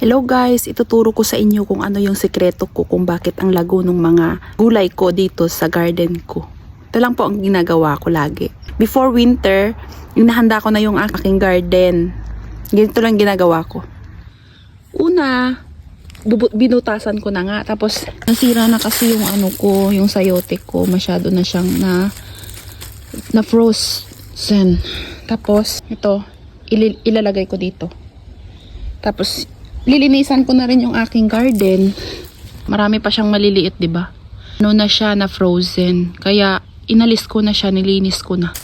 Hello guys, ituturo ko sa inyo kung ano yung sekreto ko kung bakit ang lago ng mga gulay ko dito sa garden ko. Ito lang po ang ginagawa ko lagi. Before winter, yung nahanda ko na yung aking garden. Ganito lang ginagawa ko. Una, binutasan ko na nga. Tapos, nasira na kasi yung ano ko, yung sayote ko. Masyado na siyang na, na frozen. Tapos, ito, ilalagay ko dito. Tapos, lilinisan ko na rin yung aking garden. Marami pa siyang maliliit, 'di ba? Ano na siya na frozen. Kaya inalis ko na siya, nilinis ko na.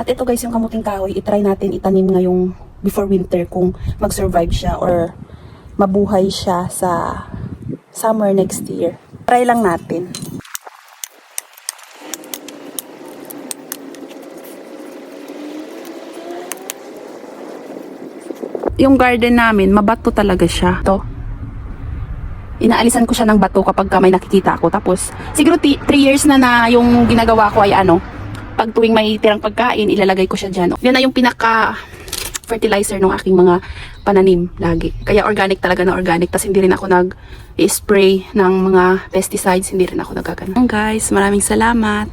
At ito guys, yung kamuting kahoy, itry natin itanim ngayong before winter kung mag-survive siya or mabuhay siya sa summer next year. Try lang natin. Yung garden namin, mabato talaga siya. To. Inaalisan ko siya ng bato kapag ka may nakikita ako. Tapos, siguro 3 years na na yung ginagawa ko ay ano, pag tuwing may tirang pagkain, ilalagay ko siya dyan. Yan na yung pinaka fertilizer ng aking mga pananim lagi. Kaya organic talaga na organic. Tapos hindi rin ako nag-spray ng mga pesticides. Hindi rin ako nagkagano. Guys, maraming salamat.